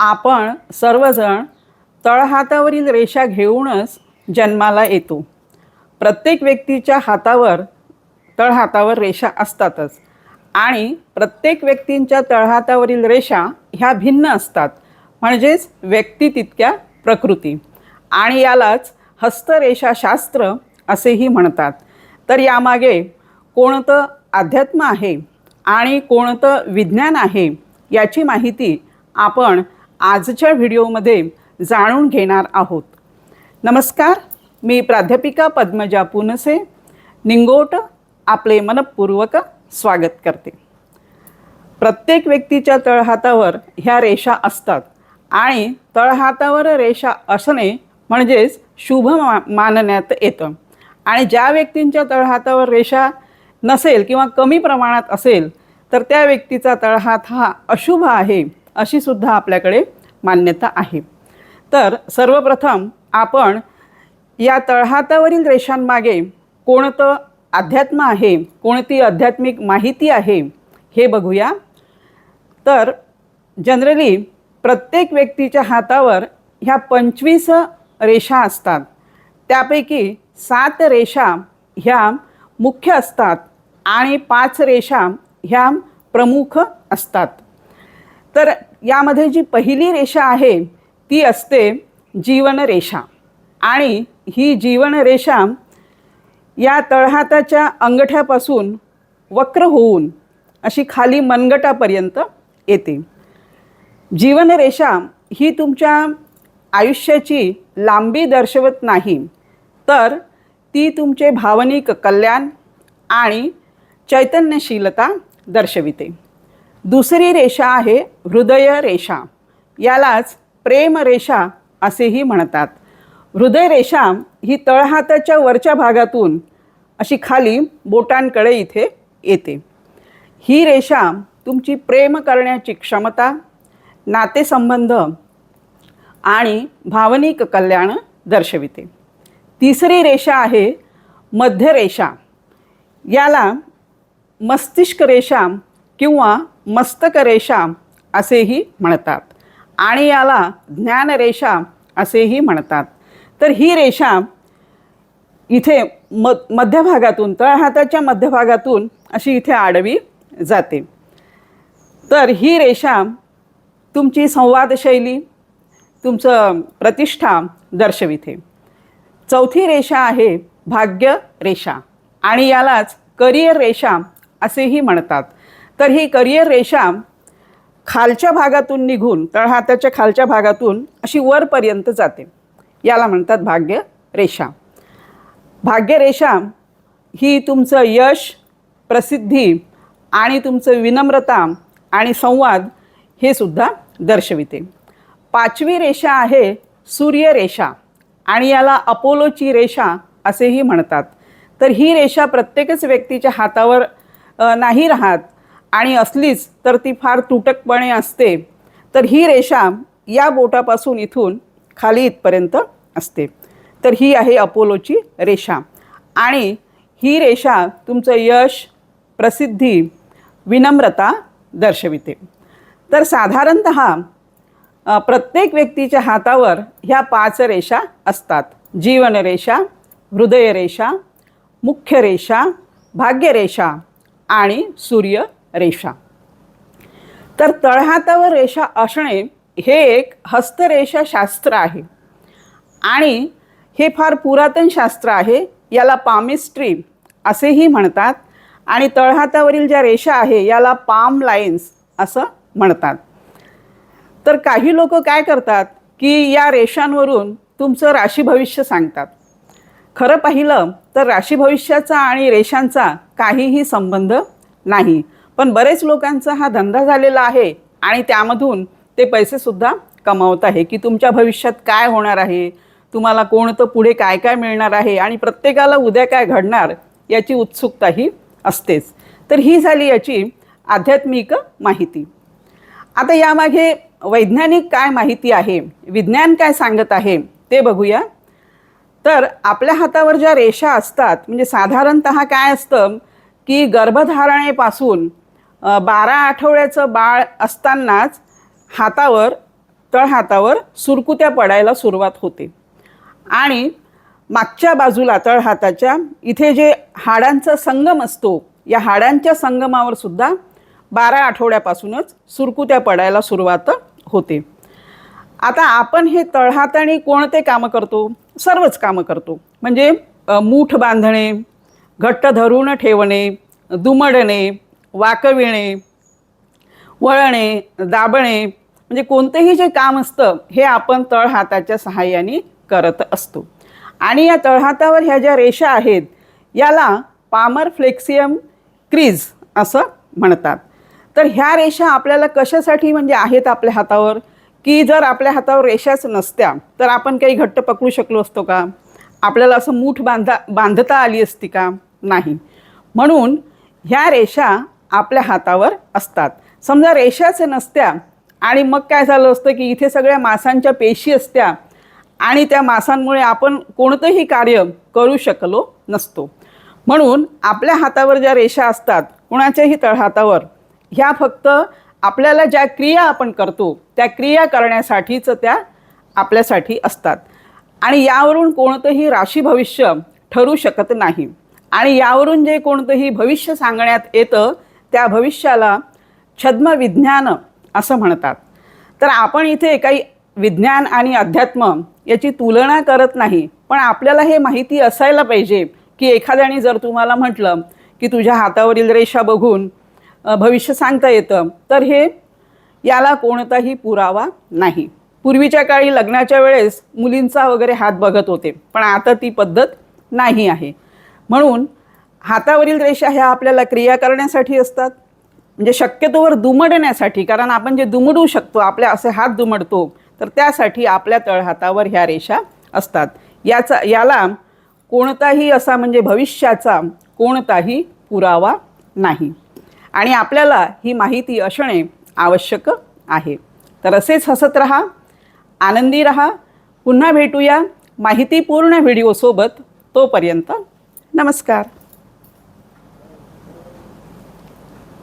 आपण सर्वजण तळहातावरील रेषा घेऊनच जन्माला येतो. प्रत्येक व्यक्तीच्या हातावर तळहातावर रेषा असतातच. आणि प्रत्येक व्यक्तींच्या तळहातावरील रेषा ह्या भिन्न असतात. म्हणजेच व्यक्ती तितक्या प्रकृती. आणि यालाच हस्तरेषाशास्त्र असेही म्हणतात. तर यामागे कोणतं अध्यात्म आहे आणि कोणतं विज्ञान आहे याची माहिती आपण आजच्या व्हिडिओमध्ये जाणून घेणार आहोत. नमस्कार मी प्राध्यापिका पद्मजा पुनसे. निंगोट आपले मनपूर्वक स्वागत करते. प्रत्येक व्यक्तीच्या तळहातावर ह्या रेषा असतात आणि तळहातावर रेषा असणे म्हणजेच शुभ मा मानण्यात येतं. आणि ज्या व्यक्तींच्या तळहातावर रेषा नसेल किंवा कमी प्रमाणात असेल तर त्या व्यक्तीचा तळहात हा अशुभ आहे. अशी सुद्धा आपल्याकडे मान्यता आहे. तर सर्वप्रथम आपण या तळहातावरील रेषांमागे कोणतं अध्यात्म आहे कोणती आध्यात्मिक माहिती आहे हे बघूया. तर जनरली प्रत्येक व्यक्तीच्या हातावर ह्या पंचवीस रेषा असतात. त्यापैकी सात रेषा ह्या मुख्य असतात आणि पाच रेषा ह्या प्रमुख असतात. तर यामध्ये जी पहिली रेषा आहे ती असते जीवनरेषा. आणि ही जीवनरेषा या तळहाताच्या अंगठ्यापासून वक्र होऊन अशी खाली मनगटापर्यंत येते. जीवनरेषा ही तुमच्या आयुष्याची लांबी दर्शवत नाही तर ती तुमचे भावनिक कल्याण आणि चैतन्यशीलता दर्शविते. दुसरी रेषा आहे हृदय रेषा. यालाच प्रेमरेषा असेही म्हणतात. हृदय रेषा ही तळहाताच्या वरच्या भागातून अशी खाली बोटांकडे इथे येते. ही रेषा तुमची प्रेम करण्याची क्षमता नातेसंबंध आणि भावनिक कल्याण दर्शविते. तिसरी रेषा आहे मध्यरेषा. याला मस्तिष्क रेषा किंवा मस्तक रेषा असेही म्हणतात. आणि याला ज्ञानरेषा असेही म्हणतात. तर ही रेषा इथे म मध्यभागातून तळहाताच्या मध्यभागातून अशी इथे आडवी जाते. तर ही रेषा तुमची संवादशैली तुमचं प्रतिष्ठा दर्शविते. चौथी रेषा आहे भाग्य रेषा आणि यालाच करिअर रेषा असेही म्हणतात. तर ही करिअर रेषा खालच्या भागातून निघून तळहाताच्या खालच्या भागातून अशी वरपर्यंत जाते. याला म्हणतात भाग्य रेषा. भाग्यरेषा ही तुमचं यश प्रसिद्धी आणि तुमचं विनम्रता आणि संवाद हे सुद्धा दर्शविते. पाचवी रेषा आहे सूर्यरेषा आणि याला अपोलोची रेषा असेही म्हणतात. तर ही रेषा प्रत्येकच व्यक्तीच्या हातावर नाही राहत. आणि असलीच तर ती फार तुटकपणे असते. तर ही रेषा या बोटापासून इथून खाली इथपर्यंत असते. तर ही आहे अपोलोची रेषा. आणि ही रेषा तुमचं यश प्रसिद्धी विनम्रता दर्शविते. तर साधारणत प्रत्येक व्यक्तीच्या हातावर ह्या पाच रेषा असतात. जीवनरेषा हृदयरेषा मुख्य रेषा भाग्यरेषा आणि सूर्य रेषा. तर तळहातावर रेषा असणे हे एक हस्तरेषा शास्त्र आहे. आणि हे फार पुरातन शास्त्र आहे याला पामिस्ट्री असेही म्हणतात आणि तळहातावरील ज्या रेषा आहे याला पाम लाईन्स असं म्हणतात. तर काही लोक काय करतात की या रेषांवरून तुमचं राशी भविष्य सांगतात. खरं पाहिलं तर राशी भविष्याचा आणि रेषांचा काहीही संबंध नाही. पण बरेच लोकांचा हा धंदा झालेला आहे आणि त्यामधून ते पैसेसुद्धा कमावत आहे. की तुमच्या भविष्यात काय होणार आहे? तुम्हाला कोणतं पुढे काय काय मिळणार आहे? आणि प्रत्येकाला उद्या काय घडणार याची उत्सुकता ही असतेच. तर ही झाली याची आध्यात्मिक माहिती. आता यामागे वैज्ञानिक काय माहिती आहे? विज्ञान काय सांगत आहे? ते बघूया. तर आपल्या हातावर ज्या रेषा असतात म्हणजे साधारणत काय असतं? की गर्भधारणेपासून बारा आठवड्याचं बाळ असतानाच हातावर तळहातावर सुरकुत्या पडायला सुरुवात होते. आणि मागच्या बाजूला तळहाताच्या इथे जे हाडांचा संगम असतो या हाडांच्या संगमावर सुद्धा बारा आठवड्यापासूनच सुरकुत्या पडायला सुरुवात होते. आता आपण हे तळहाताने कोणते कामं करतो? सर्वच कामं करतो. म्हणजे मूठ बांधणे घट्ट धरून ठेवणे दुमडणे वाकविणे वळणे दाबणे म्हणजे कोणतेही जे काम असतं हे आपण तळहाताच्या सहाय्याने करत असतो. आणि या तळहातावर ह्या ज्या रेषा आहेत याला पामर फ्लेक्सियम क्रीज असं म्हणतात. तर ह्या रेषा आपल्याला कशासाठी म्हणजे आहेत आपल्या हातावर? की जर आपल्या हातावर रेषाच नसत्या तर आपण काही घट्ट पकडू शकलो असतो का? आपल्याला असं मूठ बांधा बांधता आली असती का? नाही. म्हणून ह्या रेषा आपल्या हातावर असतात. समजा रेषाच नसत्या आणि मग काय झालं असतं की इथे सगळ्या मासांच्या पेशी असत्या आणि त्या मासांमुळे आपण कोणतंही कार्य करू शकलो नसतो. म्हणून आपल्या हातावर ज्या रेषा असतात कुणाच्याही तळहातावर ह्या फक्त आपल्याला ज्या क्रिया आपण करतो त्या क्रिया करण्यासाठीच त्या आपल्यासाठी असतात. आणि यावरून कोणतंही राशी भविष्य ठरू शकत नाही. आणि यावरून जे कोणतंही भविष्य सांगण्यात येतं त्या भविष्याला छद्म विज्ञान असं म्हणतात. तर आपण इथे काही विज्ञान आणि अध्यात्म याची तुलना करत नाही पण आपल्याला हे माहिती असायला पाहिजे की एखाद्याने जर तुम्हाला म्हटलं की तुझ्या हातावरील रेषा बघून भविष्य सांगता येतं तर हे याला कोणताही पुरावा नाही. पूर्वीच्या काळी लग्नाच्या वेळेस मुलींचा वगैरे हात बघत होते पण आता ती पद्धत नाही आहे. म्हणून हातावरील रेषा ह्या आपल्याला क्रिया करण्यासाठी असतात. म्हणजे शक्यतोवर दुमडण्यासाठी कारण आपण जे दुमडू शकतो आपल्या असे हात दुमडतो तर त्यासाठी आपल्या तळहातावर ह्या रेषा असतात. याचा याला कोणताही असा म्हणजे भविष्याचा कोणताही पुरावा नाही. आणि आपल्याला ही माहिती असणे आवश्यक आहे. तर असेच हसत रहा आनंदी रहा. पुन्हा भेटूया माहितीपूर्ण व्हिडिओसोबत तोपर्यंत. नमस्कार.